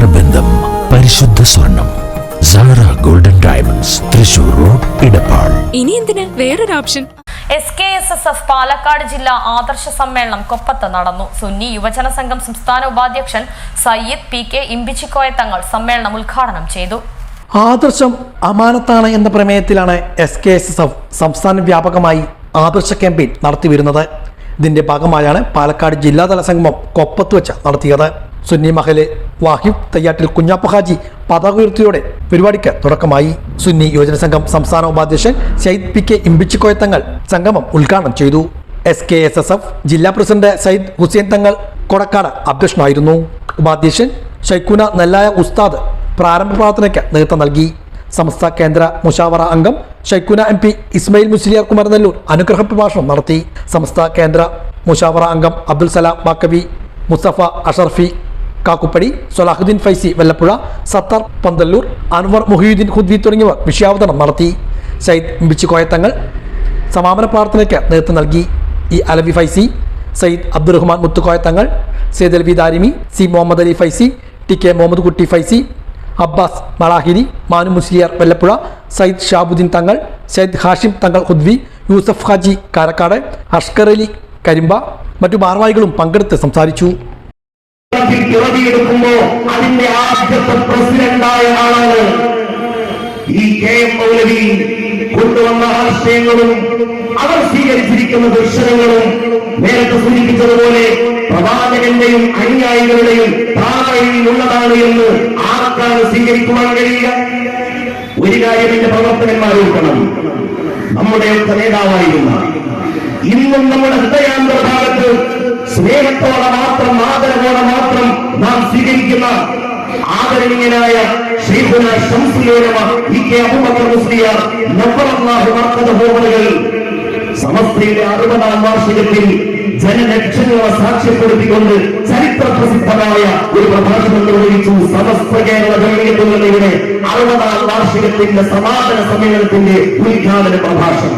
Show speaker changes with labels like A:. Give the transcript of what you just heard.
A: നേത്രബന്ധം പരിശുദ്ധ സ്വർണം Sara golden diamonds Thrissur road Edappal
B: ഇനി എന്തിന്? വേറൊരു option
C: S K S S F Palakkad ജില്ലാ ആദർശ സമ്മേളനം കൊപ്പത്ത് നടന്നു. സുന്നി യുവജന സംഘം സംസ്ഥാന ഉപാധ്യക്ഷൻ സയ്യിദ് പി കെ ഇമ്പിച്ചിക്കോയ തങ്ങൾ സമ്മേളനം ഉദ്ഘാടനം ചെയ്തു.
D: ആദർശം അമാനത്താണ് എന്ന പ്രമേയത്തിലാണ് S K S S F സംസ്ഥാന വ്യാപകമായി ആദർശ ക്യാമ്പയിൻ നടത്തി വരുന്നത് ഇതിന്റെ ഭാഗമായാണ് പാലക്കാട് ജില്ലാതല സംഗമം കൊപ്പത്ത് വെച്ച് നടത്തിയത്. സുന്നി മഹൽ വാഹിബ് തയ്യാട്ടിൽ കുഞ്ഞാപ്പ ഹാജി പതാക ഉയർത്തിയോടെ പരിപാടിക്ക് തുടക്കമായി. സുന്നി യുവജന സംഘം സംസ്ഥാന ഉപാധ്യക്ഷൻ സയ്യിദ് പി കെ ഇമ്പിച്ചിക്കോയ തങ്ങൾ സംഗമം ഉദ്ഘാടനം ചെയ്തു. S K S S F ജില്ലാ പ്രസിഡന്റ് സയ്യിദ് ഹുസൈൻ തങ്ങൾ കൊടക്കാട് അധ്യക്ഷനായിരുന്നു. ഉപാധ്യക്ഷൻ ഷൈഖുന നെല്ലായ ഉസ്താദ് പ്രാരംഭ പ്രാർത്ഥനയ്ക്ക് നേതൃത്വം നൽകി. സംസ്ഥ കേന്ദ്ര മുഷാവറ അംഗം ഷൈഖുന എം പി ഇസ്മയിൽ മുസ്ലിയാർ കുമരനെല്ലൂർ അനുഗ്രഹ പ്രഭാഷണം നടത്തി. സംസ്ഥ കേന്ദ്ര മുഷാവറ അംഗം അബ്ദുൽ സലാം ബാക്കവി മുസ്തഫ അഷർഫി കാക്കുപ്പടി സൊലാഹുദ്ദീൻ ഫൈസി വെല്ലപ്പുഴ സത്താർ പന്തല്ലൂർ അൻവർ മുഹിയുദ്ദീൻ ഖുദ്വി തുടങ്ങിയവർ വിഷയാവതരണം നടത്തി. സയ്യിദ് ബിച്ചിക്കോയത്തങ്ങൾ സമാപന പ്രാർത്ഥനയ്ക്ക് നേതൃത്വം നൽകി. E Alavi Faizi Sayyid Abdurahman Muthukoya Thangal Sayed Alavi Darimi C Muhammad Ali Faizi T K Muhammad Kutty Faizi Abbas Malahiri Manu Musliyar Vellappuzha Sayyid Shabuddin Thangal Sayyid Hashim തങ്ങൾ ഖുദ്വി യൂസഫ് ഹാജി കാരക്കാട് അഷ്കർ അലി കരിമ്പ മറ്റു ഭാരവാഹികളും പങ്കെടുത്ത് സംസാരിച്ചു.
E: കേരളത്തിൽ പിറവിയെടുക്കുമ്പോ അതിന്റെ ആദ്യത്തെ പ്രസിഡന്റായ ആളാണ് ഈ കെ എം മൗലവി. കൊണ്ടുവന്ന ആശയങ്ങളും അവർ സ്വീകരിച്ചിരിക്കുന്ന ദർശനങ്ങളും നേരത്തെ സൂചിപ്പിച്ചതുപോലെ പ്രവാചകന്റെയും അനുയായികളുടെയും താഴെയുള്ളതാണ് എന്ന് ആർക്കാണ് സ്വീകരിക്കുവാൻ കഴിയുക? ഒരു കാര്യം എന്റെ പ്രവർത്തകന്മാരോക്കണം നമ്മുടെ നമ്മുടെയൊക്കെ നേതാവായിരുന്ന ഇന്നും നമ്മുടെ ഹൃദയാന്തര ഭാഗത്ത് സ്നേഹത്തോടെ മാത്രം ആദരവോടെ മാത്രം നാം സ്വീകരിക്കുന്ന ആദരണീയനായ ശ്രീഹുന ഷംസുലേനമ ഇ കെ അബുബക്കർ സമസ്തയുടെ അറുപതാം വാർഷികത്തിൽ ജനലക്ഷങ്ങളെ സാക്ഷ്യപ്പെടുത്തിക്കൊണ്ട് ചരിത്ര പ്രസിദ്ധമായ ഒരു പ്രഭാഷണം നിർവഹിച്ചു സമസ്ത കേരള ജനങ്ങളുടെ അറുപതാം വാർഷികത്തിന്റെ സമാപന സമ്മേളനത്തിന്റെ ഉദ്ഘാടന പ്രഭാഷണം.